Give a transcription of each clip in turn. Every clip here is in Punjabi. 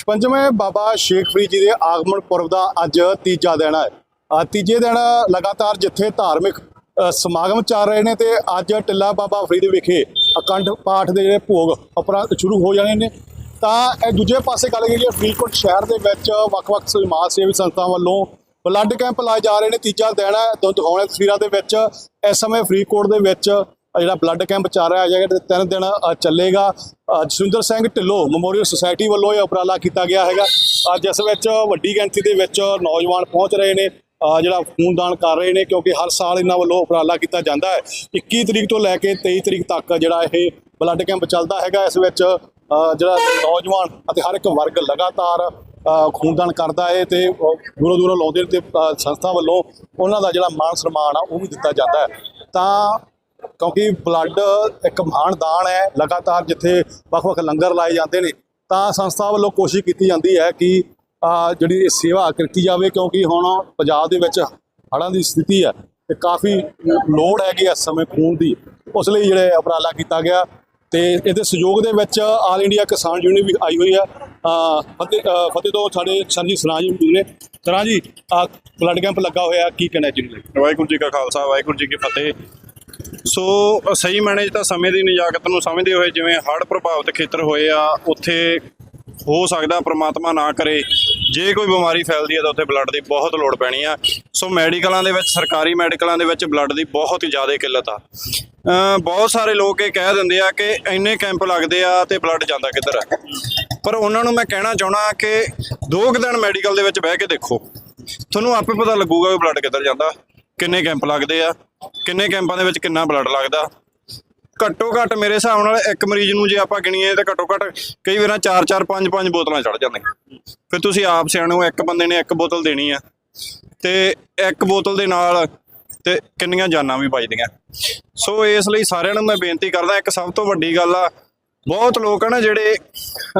56ਵੇਂ ਬਾਬਾ ਸ਼ੇਖ ਫਰੀਦ ਜੀ ਦੇ ਆਗਮਨ ਪੁਰਬ ਦਾ ਅੱਜ ਤੀਜਾ ਦਿਨ ਹੈ। ਤੀਜੇ ਦਿਨ ਲਗਾਤਾਰ ਜਿੱਥੇ ਧਾਰਮਿਕ ਸਮਾਗਮ ਚੱਲ ਰਹੇ ਨੇ ਤੇ ਅੱਜ ਟਿੱਲਾ ਬਾਬਾ ਫਰੀਦ ਵਿਖੇ ਅਕੰਡ ਪਾਠ ਦੇ ਜਿਹੜੇ ਭੋਗ ਉਪਰੰਤ ਸ਼ੁਰੂ ਹੋ ਜਾਣੇ ਨੇ। ਤਾਂ ਇਹ ਦੂਜੇ ਪਾਸੇ ਗੱਲ ਕਰੀਏ ਫਰੀਦਕੋਟ ਸ਼ਹਿਰ ਦੇ ਵਿੱਚ ਵੱਖ-ਵੱਖ ਸਮਾਜ ਸੇਵੀ ਸੰਸਥਾਵਾਂ ਵੱਲੋਂ ਬਲੱਡ ਕੈਂਪ ਲਾਏ ਜਾ ਰਹੇ ਨੇ। ਤੀਜਾ ਦਿਨ ਹੈ, ਤੁਹਾਨੂੰ ਦਿਖਾਉਣੇ ਤਸਵੀਰਾਂ ਦੇ ਵਿੱਚ। ਇਸ ਸਮੇਂ ਫਰੀਦਕੋਟ ਦੇ ਵਿੱਚ ਜਿਹੜਾ ਬਲੱਡ ਕੈਂਪ ਚੱਲ ਰਿਹਾ ਹੈਗਾ ਤੇ ਤਿੰਨ ਦਿਨ ਚੱਲੇਗਾ। ਜਸਵਿੰਦਰ ਸਿੰਘ ਢਿੱਲੋਂ ਮੈਮੋਰੀਅਲ ਸੁਸਾਇਟੀ ਵੱਲੋਂ ਇਹ ਉਪਰਾਲਾ ਕੀਤਾ ਗਿਆ ਹੈਗਾ। ਅ, ਜਿਸ ਵਿੱਚ ਵੱਡੀ ਗਿਣਤੀ ਦੇ ਵਿੱਚ ਨੌਜਵਾਨ ਪਹੁੰਚ ਰਹੇ ਨੇ ਜਿਹੜਾ ਖੂਨਦਾਨ ਕਰ ਰਹੇ ਨੇ ਕਿਉਂਕਿ ਹਰ ਸਾਲ ਇਹਨਾਂ ਵੱਲੋਂ ਉਪਰਾਲਾ ਕੀਤਾ ਜਾਂਦਾ ਹੈ। 21 ਤਰੀਕ ਤੋਂ ਲੈ ਕੇ 23 ਤਰੀਕ ਤੱਕ ਜਿਹੜਾ ਇਹ ਬਲੱਡ ਕੈਂਪ ਚੱਲਦਾ ਹੈਗਾ ਇਸ ਵਿੱਚ ਜਿਹੜਾ ਨੌਜਵਾਨ ਅਤੇ ਹਰ ਇੱਕ ਵਰਗ ਲਗਾਤਾਰ ਖੂਨਦਾਨ ਕਰਦਾ ਹੈ ਤੇ ਦੂਰੋਂ ਦੂਰੋਂ ਲਾਉਂਦੇ ਨੇ ਤੇ ਸੰਸਥਾ ਵੱਲੋਂ ਉਹਨਾਂ ਦਾ ਜਿਹੜਾ ਮਾਣ ਸਨਮਾਨ ਆ ਉਹ ਵੀ ਦਿੱਤਾ ਜਾਂਦਾ ਹੈ। ਤਾਂ ਕਿਉਂਕਿ ਬਲੱਡ ਇੱਕ ਮਹਾਨ ਦਾਨ ਹੈ, ਲਗਾਤਾਰ ਜਿੱਥੇ ਵੱਖ-ਵੱਖ ਲੰਗਰ ਲਾਏ ਜਾਂਦੇ ਨੇ, ਤਾਂ ਸੰਸਥਾ ਵੱਲੋਂ ਕੋਸ਼ਿਸ਼ ਕੀਤੀ ਜਾਂਦੀ ਹੈ ਕਿ ਜਿਹੜੀ ਸੇਵਾ ਕੀਤੀ ਜਾਵੇ ਕਿਉਂਕਿ ਹੁਣ ਪੰਜਾਬ ਦੇ ਵਿੱਚ ਹੜ੍ਹਾਂ ਦੀ ਸਥਿਤੀ ਹੈ ਤੇ ਕਾਫੀ ਲੋੜ ਹੈਗੀ ਇਸ ਸਮੇਂ ਖੂਨ ਦੀ, ਉਸ ਲਈ ਜਿਹੜੇ ਉਪਰਾਲਾ ਕੀਤਾ ਗਿਆ ਤੇ ਇਹਦੇ ਸਹਿਯੋਗ ਦੇ ਵਿੱਚ ਆਲ ਇੰਡੀਆ ਕਿਸਾਨ ਯੂਨੀਅਨ ਵੀ ਆਈ ਹੋਈ ਹੈ ਫਤਿਹ ਫਤਿਹ ਤੋਂ ਸਾਡੇ ਸਰਜੀ ਸਰਾਂ ਜੀ ਮੌਜੂਦ ਨੇ। ਸਰਾਂ ਜੀ ਬਲੱਡ ਕੈਂਪ ਲੱਗਾ ਹੋਇਆ, ਕੀ ਕਹਿਣਾ ਜੀ? ਵਾਹਿਗੁਰੂ ਜੀ ਕਾ ਖਾਲਸਾ, ਵਾਹਿਗੁਰੂ ਜੀ ਕੀ ਫਤਿਹ। ਸੋ ਸਹੀ ਮੈਨੇਜ ਤਾਂ ਸਮੇਂ ਦੀ ਨਿਜਾਕਤ ਨੂੰ ਸਮਝਦੇ ਹੋਏ ਜਿਵੇਂ ਹੜ੍ਹ ਪ੍ਰਭਾਵਿਤ ਖੇਤਰ ਹੋਏ ਆ, ਉੱਥੇ ਹੋ ਸਕਦਾ ਪ੍ਰਮਾਤਮਾ ਨਾ ਕਰੇ। ਜੇ ਕੋਈ ਬਿਮਾਰੀ ਫੈਲਦੀ ਹੈ ਤਾਂ ਉੱਥੇ ਬਲੱਡ ਦੀ ਬਹੁਤ ਲੋੜ ਪੈਣੀ ਆ। ਸੋ, ਮੈਡੀਕਲਾਂ ਦੇ ਵਿੱਚ, ਸਰਕਾਰੀ ਮੈਡੀਕਲਾਂ ਦੇ ਵਿੱਚ ਬਲੱਡ ਦੀ ਬਹੁਤ ਹੀ ਜ਼ਿਆਦਾ ਕਿੱਲਤ ਆ। ਬਹੁਤ ਸਾਰੇ ਲੋਕ ਇਹ ਕਹਿ ਦਿੰਦੇ ਆ ਕਿ ਇੰਨੇ ਕੈਂਪ ਲੱਗਦੇ ਆ ਤੇ ਬਲੱਡ ਜਾਂਦਾ ਕਿੱਧਰ ਆ? ਪਰ ਉਹਨਾਂ ਨੂੰ ਮੈਂ ਕਹਿਣਾ ਚਾਹਣਾ ਕਿ ਦੋ ਕੁ ਦਿਨ ਮੈਡੀਕਲ ਦੇ ਵਿੱਚ ਬਹਿ ਕੇ ਦੇਖੋ। ਤੁਹਾਨੂੰ ਆਪੇ ਪਤਾ ਲੱਗੂਗਾ ਕਿ ਬਲੱਡ ਕਿੱਧਰ ਜਾਂਦਾ, ਕਿੰਨੇ ਕੈਂਪ ਲੱਗਦੇ ਆ। ਕਿੰਨੇ ਕੈਂਪਾਂ ਦੇ ਵਿੱਚ ਕਿੰਨਾ ਬਲੱਡ ਲੱਗਦਾ? ਘੱਟੋ ਘੱਟ ਮੇਰੇ ਹਿਸਾਬ ਨਾਲ ਇੱਕ ਮਰੀਜ਼ ਨੂੰ ਜੇ ਆਪਾਂ ਗਿਣੀਏ ਤਾਂ ਘੱਟੋ ਘੱਟ ਕਈ ਵਾਰਾਂ 4 4 5 5 ਬੋਤਲਾਂ ਚੜ ਜਾਂਦੀਆਂ। ਫਿਰ ਤੁਸੀਂ ਆਪ ਸਿਆਣੇ ਹੋ, ਇੱਕ ਬੰਦੇ ਨੇ ਇੱਕ ਬੋਤਲ ਦੇਣੀ ਆ ਤੇ ਇੱਕ ਬੋਤਲ ਦੇ ਨਾਲ ਤੇ ਕਿੰਨੀਆਂ ਜਾਨਾਂ ਵੀ ਬਚਦੀਆਂ। ਸੋ ਇਸ ਲਈ ਸਾਰਿਆਂ ਨੂੰ ਮੈਂ ਬੇਨਤੀ ਕਰਦਾ, ਇੱਕ ਸਭ ਤੋਂ ਵੱਡੀ ਗੱਲ ਆ, ਬਹੁਤ ਲੋਕ ਆ ਨਾ ਜਿਹੜੇ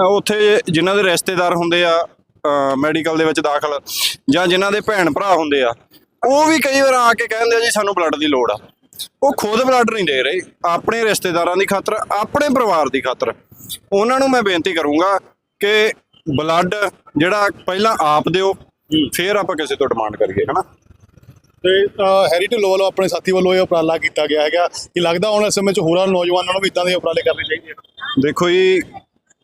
ਉੱਥੇ ਜਿਨ੍ਹਾਂ ਦੇ ਰਿਸ਼ਤੇਦਾਰ ਹੁੰਦੇ ਆ ਮੈਡੀਕਲ ਦੇ ਵਿੱਚ ਦਾਖਲ ਜਾਂ ਜਿਨ੍ਹਾਂ ਦੇ ਭੈਣ ਭਰਾ ਹੁੰਦੇ ਆ ਉਹ ਵੀ ਕਈ ਵਾਰ ਆ ਕੇ ਕਹਿੰਦੇ ਆ ਜੀ ਸਾਨੂੰ ਬਲੱਡ ਦੀ ਲੋੜ ਆ। ਉਹ ਖੁਦ ਬਲੱਡ ਨਹੀਂ ਦੇ ਰਹੇ ਆਪਣੇ ਰਿਸ਼ਤੇਦਾਰਾਂ ਦੀ ਖਾਤਰ ਆਪਣੇ ਪਰਿਵਾਰ ਦੀ ਖਾਤਰ। ਉਹਨਾਂ ਨੂੰ ਮੈਂ ਬੇਨਤੀ ਕਰੂੰਗਾ ਕਿ ਬਲੱਡ ਜਿਹੜਾ ਪਹਿਲਾਂ ਆਪ ਦਿਓ ਫਿਰ ਆਪਾਂ ਕਿਸੇ ਤੋਂ ਡਿਮਾਂਡ ਕਰੀਏ ਹਨਾ? ਤੇ ਅ, ਹੈਰੀ ਢਿੱਲੋਂ ਵੱਲੋਂ ਆਪਣੇ ਸਾਥੀ ਵੱਲੋਂ ਇਹ ਉਪਰਾਲਾ ਕੀਤਾ ਗਿਆ ਹੈਗਾ ਕਿ ਲੱਗਦਾ ਹੁਣ ਇਸ ਸਮੇਂ 'ਚ ਹੋਰਾਂ ਨੌਜਵਾਨਾਂ ਨੂੰ ਵੀ ਇਦਾਂ ਦੇ ਉਪਰਾਲੇ ਕਰਨੇ ਚਾਹੀਦੇ ਆ? ਦੇਖੋ ਜੀ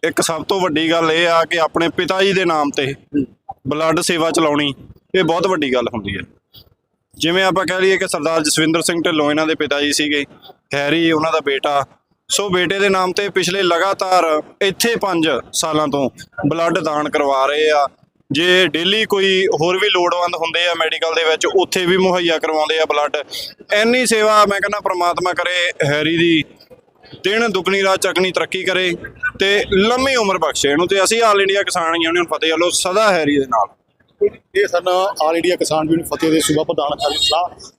ਇੱਕ ਸਭ ਤੋਂ ਵੱਡੀ ਗੱਲ ਇਹ ਆ ਕਿ ਆਪਣੇ ਪਿਤਾ ਜੀ ਦੇ ਨਾਮ ਤੇ ਬਲੱਡ ਸੇਵਾ ਚਲਾਉਣੀ ਇਹ ਬਹੁਤ ਵੱਡੀ ਗੱਲ ਹੁੰਦੀ ਹੈ। ਜਿਵੇਂ ਆਪਾਂ ਕਹਿ ਲਈਏ ਕਿ ਸਰਦਾਰ ਜਸਵਿੰਦਰ ਸਿੰਘ ਢਿੱਲੋਂ ਇਹਨਾਂ ਦੇ ਪਿਤਾ ਜੀ ਸੀਗੇ ਹੈਰੀ ਉਹਨਾਂ ਦਾ ਬੇਟਾ। ਸੋ ਬੇਟੇ ਦੇ ਨਾਮ ਤੇ ਪਿਛਲੇ ਲਗਾਤਾਰ ਇੱਥੇ 5 ਸਾਲਾਂ ਤੋਂ ਬਲੱਡ ਦਾਨ ਕਰਵਾ ਰਹੇ ਆ। ਜੇ ਡੇਲੀ ਕੋਈ ਹੋਰ ਵੀ ਲੋੜਵੰਦ ਹੁੰਦੇ ਆ ਮੈਡੀਕਲ ਦੇ ਵਿੱਚ, ਉੱਥੇ ਵੀ ਮੁਹੱਈਆ ਕਰਵਾਉਂਦੇ ਆ ਬਲੱਡ ਐਨੀ ਸੇਵਾ ਮੈਂ ਕਹਿੰਦਾ ਪ੍ਰਮਾਤਮਾ ਕਰੇ ਹੈਰੀ ਦੀ। ਦਿਨ ਦੁਗਣੀ, ਰਾਤ ਚੱਕਣੀ ਤਰੱਕੀ ਕਰੇ ਤੇ ਲੰਮੀ ਉਮਰ ਬਖਸ਼ੇ ਇਹਨੂੰ ਤੇ ਅਸੀਂ ਆਲ ਇੰਡੀਆ ਕਿਸਾਨ ਯੂਨੀਅਨ ਫਤਿਹ ਵੱਲੋਂ ਸਦਾ ਹੈਰੀ ਦੇ ਨਾਲ। ਇਹ ਸਨ ਆਲ ਇੰਡੀਆ ਕਿਸਾਨ ਯੂਨੀਅਨ ਫਤਿਹ ਦੇ ਸੂਬਾ ਪ੍ਰਧਾਨ ਖਾਲੀ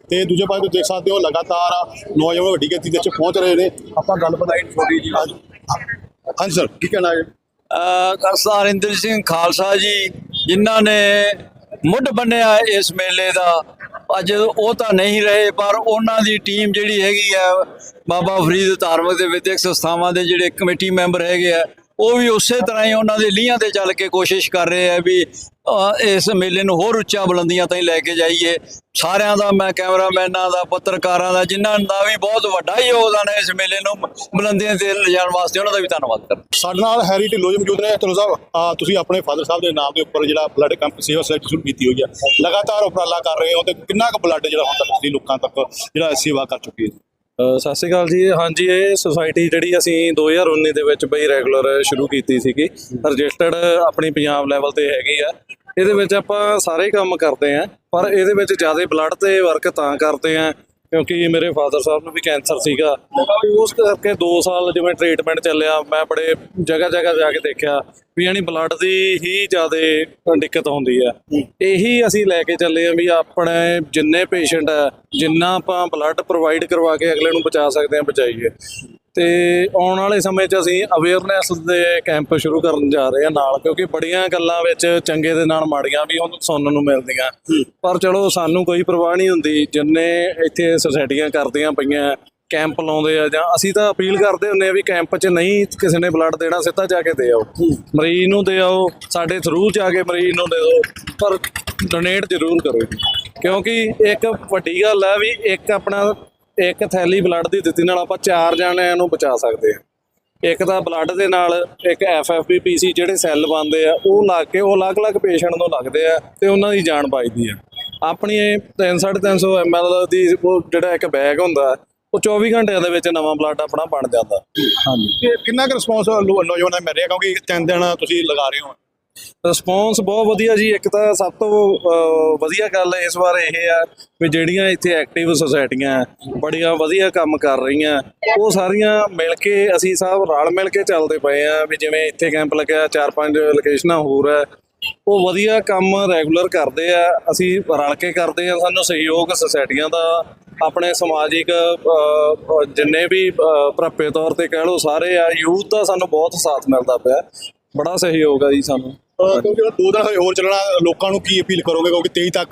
ਤੇ ਦੂਜੇ ਪਾਸੇ ਤੁਸੀਂ ਦੇਖ ਸਕਦੇ ਹੋ ਲਗਾਤਾਰ ਨੌਜਵਾਨ ਵੱਡੀ ਗਿਣਤੀ ਦੇ ਵਿੱਚ ਪਹੁੰਚ ਰਹੇ ਨੇ। ਆਪਾਂ ਗੱਲ ਬਣਾਈ ਛੋਟੀ ਜੀ ਹਾਂਜੀ ਸਰ ਕੀ ਕਹਿਣਾ ਹੈ? ਅਹ ਇੰਦਰ ਸਿੰਘ ਖਾਲਸਾ ਜੀ, ਜਿਨ੍ਹਾਂ ਨੇ ਮੁੱਢ ਬੰਨਿਆ ਇਸ ਮੇਲੇ ਦਾ। ਅੱਜ ਉਹ ਤਾਂ ਨਹੀਂ ਰਹੇ, ਪਰ ਉਹਨਾਂ ਦੀ ਟੀਮ ਜਿਹੜੀ ਹੈਗੀ ਆ ਬਾਬਾ ਫਰੀਦ ਧਾਰਮਿਕ ਦੇ ਵਿਦਿਅਕ ਸੰਸਥਾਵਾਂ ਦੇ ਜਿਹੜੇ ਕਮੇਟੀ ਮੈਂਬਰ ਹੈਗੇ ਆ ਉਹ ਵੀ ਉਸੇ ਤਰ੍ਹਾਂ ਹੀ ਉਹਨਾਂ ਦੇ ਲੀਹਾਂ ਤੇ ਚੱਲ ਕੇ ਕੋਸ਼ਿਸ਼ ਕਰ ਰਹੇ ਆ ਵੀ ਇਸ ਮੇਲੇ ਨੂੰ ਹੋਰ ਉੱਚਾ ਬੁਲੰਦੀਆਂ ਤਾਈਂ ਲੈ ਕੇ ਜਾਈਏ। ਸਾਰਿਆਂ ਦਾ, ਮੈਂ ਕੈਮਰਾਮੈਨਾਂ ਦਾ, ਪੱਤਰਕਾਰਾਂ ਦਾ, ਜਿਨ੍ਹਾਂ ਦਾ ਵੀ ਬਹੁਤ ਵੱਡਾ ਯੋਗਦਾਨ ਹੈ ਇਸ ਮੇਲੇ ਨੂੰ ਬੁਲੰਦੀਆਂ ਤੇ ਲਿਜਾਣ ਵਾਸਤੇ, ਉਹਨਾਂ ਦਾ ਵੀ ਧੰਨਵਾਦ ਕਰਦਾ। ਸਾਡੇ ਨਾਲ ਹੈਰੀ ਢਿੱਲੋਂ ਜੀ ਮੌਜੂਦ ਨੇ ਢਿੱਲੋਂ ਸਾਹਿਬ ਤੁਸੀਂ ਆਪਣੇ ਫਾਦਰ ਸਾਹਿਬ ਦੇ ਨਾਮ ਦੇ ਉੱਪਰ ਜਿਹੜਾ ਬਲੱਡ ਕੈਂਪ ਸੇਵਾ ਸੁਸਾਇਟੀ ਸ਼ੁਰੂ ਕੀਤੀ ਹੋਈ ਹੈ ਲਗਾਤਾਰ ਉਪਰਾਲਾ ਕਰ ਰਹੇ ਹੋ ਤੇ ਕਿੰਨਾ ਕੁ ਬਲੱਡ ਜਿਹੜਾ ਹੁਣ ਤੱਕ ਤੁਸੀਂ ਲੋਕਾਂ ਤੱਕ ਜਿਹੜਾ ਸੇਵਾ ਕਰ ਚੁੱਕੇ ਹੋ? ਸਤਿ ਸ਼੍ਰੀ ਅਕਾਲ ਜੀ। ਹਾਂਜੀ, ਇਹ ਸੁਸਾਇਟੀ ਜਿਹੜੀ ਅਸੀਂ 2019 ਦੇ ਵਿੱਚ ਬਈ ਰੈਗੂਲਰ ਸ਼ੁਰੂ ਕੀਤੀ ਸੀਗੀ। ਰਜਿਸਟਰਡ ਆਪਣੀ ਪੰਜਾਬ ਲੈਵਲ ਤੇ ਹੈਗੀ ਆ। ਇਹਦੇ ਵਿੱਚ ਆਪਾਂ ਸਾਰੇ ਕੰਮ ਕਰਦੇ ਆ, ਪਰ ਇਹਦੇ ਵਿੱਚ ਜ਼ਿਆਦਾ ਬਲੱਡ ਤੇ ਵਰਕ ਤਾਂ ਕਰਦੇ ਆ। ਕਿਉਂਕਿ ਮੇਰੇ ਫਾਦਰ ਸਾਹਿਬ ਨੂੰ ਵੀ ਕੈਂਸਰ ਸੀਗਾ। ਉਸ ਕਰਕੇ 2 ਸਾਲ ਜਿਵੇਂ ਟ੍ਰੀਟਮੈਂਟ ਚੱਲਿਆ, ਮੈਂ ਬੜੇ ਜਗ੍ਹਾ ਜਗ੍ਹਾ ਜਾ ਕੇ ਦੇਖਿਆ ਵੀ ਯਾਨੀ ਬਲੱਡ ਦੀ ਹੀ ਜ਼ਿਆਦਾ ਦਿੱਕਤ ਹੁੰਦੀ ਆ ਇਹੀ ਅਸੀਂ ਲੈ ਕੇ ਚੱਲੇ ਆ ਵੀ ਆਪਣੇ ਜਿੰਨੇ ਪੇਸ਼ੈਂਟ ਆ ਜਿੰਨਾ ਆਪਾਂ ਬਲੱਡ ਪ੍ਰੋਵਾਈਡ ਕਰਵਾ ਕੇ ਅਗਲੇ ਨੂੰ ਬਚਾ ਸਕਦੇ ਆ ਬਚਾਈਏ। ਤੇ ਆਉਣ ਵਾਲੇ ਸਮੇਂ 'ਚ ਅਸੀਂ ਅਵੇਅਰਨੈਸ ਦੇ ਕੈਂਪ ਸ਼ੁਰੂ ਕਰਨ ਜਾ ਰਹੇ ਆ ਨਾਲ ਕਿਉਂਕਿ ਬੜੀਆਂ ਗੱਲਾਂ ਵਿੱਚ ਚੰਗੇ ਦੇ ਨਾਲ ਮਾੜੀਆਂ ਵੀ ਹੁਣ ਸੁਣਨ ਨੂੰ ਮਿਲਦੀਆਂ। ਪਰ ਚਲੋ ਸਾਨੂੰ ਕੋਈ ਪਰਵਾਹ ਨਹੀਂ ਹੁੰਦੀ ਜਿੰਨੇ ਇੱਥੇ ਸੁਸਾਇਟੀਆਂ ਕਰਦੀਆਂ ਪਈਆਂ ਕੈਂਪ ਲਾਉਂਦੇ ਆ ਜਾਂ ਅਸੀਂ ਤਾਂ ਅਪੀਲ ਕਰਦੇ ਹੁੰਨੇ ਆ ਵੀ ਕੈਂਪ 'ਚ ਨਹੀਂ ਕਿਸੇ ਨੇ ਬਲੱਡ ਦੇਣਾ ਸਿੱਧਾ ਜਾ ਕੇ ਦੇ ਆਓ। ਮਰੀਜ਼ ਨੂੰ ਦੇ ਆਓ ਸਾਡੇ ਥਰੂ ਜਾ ਕੇ ਮਰੀਜ਼ ਨੂੰ ਦੇ ਦਿਓ ਪਰ ਡੋਨੇਟ ਜ਼ਰੂਰ ਕਰੋ। ਕਿਉਂਕਿ ਇੱਕ ਵੱਡੀ ਗੱਲ ਹੈ ਵੀ ਇੱਕ ਆਪਣਾ ਇੱਕ ਥੈਲੀ ਬਲੱਡ ਦੀ ਦਿੱਤੀ ਨਾਲ ਆਪਾਂ ਚਾਰ ਜਣਿਆਂ ਨੂੰ ਬਚਾ ਸਕਦੇ ਆ ਇੱਕ ਤਾਂ ਬਲੱਡ ਦੇ ਨਾਲ ਇੱਕ ਐਫਐਫਪੀਪੀਸੀ ਜਿਹੜੇ ਸੈੱਲ ਬਣਦੇ ਆ ਉਹ ਲੱਗ ਕੇ ਉਹ ਅਲੱਗ-ਅਲੱਗ ਪੇਸ਼ੈਂਟ ਨੂੰ ਲੱਗਦੇ ਆ ਤੇ ਉਹਨਾਂ ਦੀ ਜਾਨ ਬਚਦੀ ਆ। ਆਪਣੀ ਇਹ 3-350 ml ਦੀ ਉਹ ਜਿਹੜਾ ਇੱਕ ਬੈਗ ਹੁੰਦਾ ਉਹ 24 ਘੰਟਿਆਂ ਦੇ ਵਿੱਚ ਨਵਾਂ ਬਲੱਡ ਆਪਣਾ ਬਣ ਜਾਂਦਾ। ਹਾਂਜੀ। ਕਿੰਨਾ ਕੁ ਰਿਸਪੌਂਸ ਨੌਜਵਾਨਾਂ ਮਿਲ ਰਿਹਾ? ਕਿਉਂਕਿ ਤਿੰਨ ਦਿਨ ਤੁਸੀਂ ਲਗਾ ਰਹੇ ਹੋ। ਰਿਸਪੌਂਸ ਬਹੁਤ ਵਧੀਆ ਜੀ। ਇੱਕ ਤਾਂ ਸਭ ਤੋਂ ਵਧੀਆ ਗੱਲ ਇਸ ਵਾਰ ਇਹ ਆ ਵੀ ਜਿਹੜੀਆਂ ਇੱਥੇ ਐਕਟਿਵ ਸੁਸਾਇਟੀਆਂ ਬੜੀਆਂ ਵਧੀਆ ਕੰਮ ਕਰ ਰਹੀਆਂ। ਉਹ ਸਾਰੀਆਂ ਮਿਲ ਕੇ, ਅਸੀਂ ਸਭ ਰਲ ਮਿਲ ਕੇ ਚੱਲਦੇ ਪਏ ਆ ਵੀ ਜਿਵੇਂ ਇੱਥੇ ਕੈਂਪ ਲੱਗਿਆ, ਚਾਰ ਪੰਜ ਲੋਕੇਸ਼ਨਾਂ ਹੋਰ ਆ। ਉਹ ਵਧੀਆ ਕੰਮ ਰੈਗੂਲਰ ਕਰਦੇ ਆ, ਅਸੀਂ ਰਲ ਕੇ ਕਰਦੇ ਆ। ਸਾਨੂੰ ਸਹਿਯੋਗ ਸੁਸਾਇਟੀਆਂ ਦਾ, ਆਪਣੇ ਸਮਾਜਿਕ ਜਿੰਨੇ ਵੀ ਭਰਾਪੇ ਤੌਰ ਤੇ ਕਹਿ ਲਓ, ਸਾਰੇ ਆ ਯੂਥ ਦਾ ਸਾਨੂੰ ਬਹੁਤ ਸਾਥ ਮਿਲਦਾ ਪਿਆ। ਬੜਾ ਸਹਿਯੋਗ ਆ ਜੀ ਸਾਨੂੰ। ਕਿਉਂਕਿ ਜਿਹੜਾ ਦੋ ਦਿਨ ਹਜੇ ਹੋਰ ਚੱਲਣਾ ਲੋਕਾਂ ਨੂੰ ਕੀ ਅਪੀਲ ਕਰੋਗੇ? ਕਿਉਂਕਿ 23 ਤੱਕ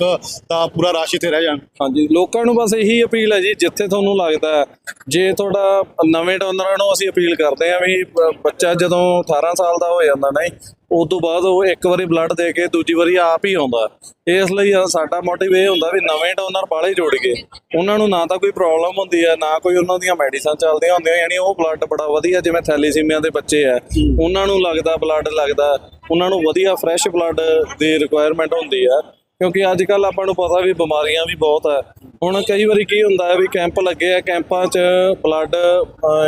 ਤਾਂ ਪੂਰਾ ਰਸ਼ ਇੱਥੇ ਰਹਿ ਜਾਣ। ਹਾਂਜੀ ਲੋਕਾਂ ਨੂੰ ਬਸ ਇਹੀ ਅਪੀਲ ਹੈ ਜੀ ਜਿੱਥੇ ਤੁਹਾਨੂੰ ਲੱਗਦਾ ਹੈ, ਜੇ ਤੁਹਾਡਾ ਨਵੇਂ ਡੋਨਰਾਂ ਨੂੰ ਅਸੀਂ ਅਪੀਲ ਕਰਦੇ ਹਾਂ ਵੀ ਬੱਚਾ ਜਦੋਂ 18 ਸਾਲ ਦਾ ਹੋ ਜਾਂਦਾ ਨਾ ਉਸ ਤੋਂ ਬਾਅਦ ਉਹ ਇੱਕ ਵਾਰੀ ਬਲੱਡ ਦੇ ਕੇ ਦੂਜੀ ਵਾਰੀ ਆਪ ਹੀ ਆਉਂਦਾ। ਇਸ ਲਈ ਸਾਡਾ ਮੋਟਿਵ ਇਹ ਹੁੰਦਾ ਵੀ ਨਵੇਂ ਡੋਨਰ ਬਾਲੇ ਜੋੜ ਕੇ ਉਹਨਾਂ ਨੂੰ ਨਾ ਤਾਂ ਕੋਈ ਪ੍ਰੋਬਲਮ ਹੁੰਦੀ ਹੈ ਨਾ ਕੋਈ ਉਹਨਾਂ ਦੀਆਂ ਮੈਡੀਸਨ ਚੱਲਦੀਆਂ ਹੁੰਦੀਆਂ, ਯਾਨੀ ਉਹ ਬਲੱਡ ਬੜਾ ਵਧੀਆ ਜਿਵੇਂ ਥੈਲੀਸੀਮੀਆ ਦੇ ਬੱਚੇ ਆ। ਉਹਨਾਂ ਨੂੰ ਲੱਗਦਾ ਬਲੱਡ ਲੱਗਦਾ, ਉਹਨਾਂ ਨੂੰ ਵਧੀਆ ਫਰੈਸ਼ ਬਲੱਡ ਦੀ ਰਿਕੁਆਇਰਮੈਂਟ ਹੁੰਦੀ ਹੈ ਕਿਉਂਕਿ ਅੱਜ ਕੱਲ ਆਪਾਂ ਨੂੰ ਪਤਾ ਵੀ ਬਿਮਾਰੀਆਂ ਵੀ ਬਹੁਤ ਹੈ ਹੁਣ ਕਈ ਵਾਰੀ ਕੀ ਹੁੰਦਾ ਹੈ ਵੀ ਕੈਂਪ ਲੱਗੇ ਆ ਕੈਂਪਾਂ 'ਚ ਬਲੱਡ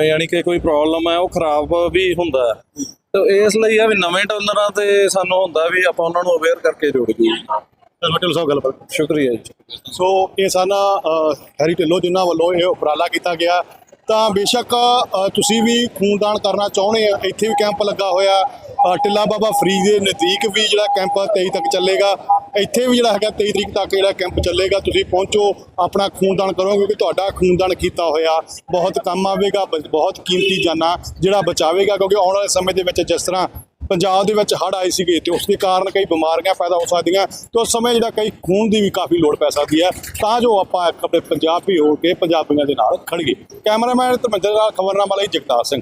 ਯਾਨੀ ਕਿ ਕੋਈ ਪ੍ਰੋਬਲਮ ਹੈ ਉਹ ਖਰਾਬ ਵੀ ਹੁੰਦਾ। ਤੇ ਇਸ ਲਈ ਆ ਵੀ ਨਵੇਂ ਡੋਨਰਾਂ ਤੇ ਸਾਨੂੰ ਹੁੰਦਾ ਵੀ ਆਪਾਂ ਉਹਨਾਂ ਨੂੰ ਅਵੇਅਰ ਕਰਕੇ ਜੋੜੀਏ ਚਲੋ ਚਲੋ ਸਭ ਗੱਲ ਪਰ ਸ਼ੁਕਰੀਆ ਜੀ। ਸੋ ਇਹ ਸਨ ਹੈਰੀ ਢਿੱਲੋਂ ਜਿਨ੍ਹਾਂ ਵੱਲੋਂ ਇਹ ਉਪਰਾਲਾ ਕੀਤਾ ਗਿਆ ਤਾਂ ਬੇਸ਼ੱਕ ਤੁਸੀਂ ਵੀ ਖੂਨਦਾਨ ਕਰਨਾ ਚਾਹੁੰਦੇ ਆ। ਇੱਥੇ ਵੀ ਕੈਂਪ ਲੱਗਾ ਹੋਇਆ। ਟਿੱਲਾ ਬਾਬਾ ਫਰੀਦ ਦੇ ਨਜ਼ਦੀਕ ਵੀ ਜਿਹੜਾ ਕੈਂਪ 23 ਤੱਕ ਚੱਲੇਗਾ। ਇੱਥੇ ਵੀ ਜਿਹੜਾ ਹੈਗਾ 23 ਤਰੀਕ ਤੱਕ ਜਿਹੜਾ ਕੈਂਪ ਚੱਲੇਗਾ। ਤੁਸੀਂ ਪਹੁੰਚੋ, ਆਪਣਾ ਖੂਨਦਾਨ ਕਰੋ, ਕਿਉਂਕਿ ਤੁਹਾਡਾ ਖੂਨਦਾਨ ਕੀਤਾ ਹੋਇਆ। ਬਹੁਤ ਕੰਮ ਆਵੇਗਾ, ਬ- ਬਹੁਤ ਕੀਮਤੀ ਜਾਨਾਂ ਜਿਹੜਾ ਬਚਾਵੇਗਾ, ਕਿਉਂਕਿ ਆਉਣ ਵਾਲੇ ਸਮੇਂ ਦੇ ਵਿੱਚ ਜਿਸ ਤਰ੍ਹਾਂ ਪੰਜਾਬ ਦੇ ਵਿੱਚ ਹੜ੍ਹ ਆਏ ਸੀਗੇ ਤੇ ਉਸ ਦੇ ਕਾਰਨ ਕਈ ਬਿਮਾਰੀਆਂ ਪੈਦਾ ਹੋ ਸਕਦੀਆਂ ਤੇ ਉਸ ਸਮੇਂ ਜਿਹੜਾ ਕਈ ਖੂਨ ਦੀ ਵੀ ਕਾਫੀ ਲੋੜ ਪੈ ਸਕਦੀ ਹੈ, ਤਾਂ ਜੋ ਆਪਾਂ ਇੱਕ ਆਪਣੇ ਪੰਜਾਬੀ ਹੋ ਕੇ ਪੰਜਾਬੀਆਂ ਦੇ ਨਾਲ ਖੜੀਏ ਕੈਮਰਾਮੈਨ ਧਰਮਿੰਦਰ ਨਾਲ ਖਬਰਨਾਮਾ ਲਈ ਜਗਤਾਰ ਸਿੰਘ।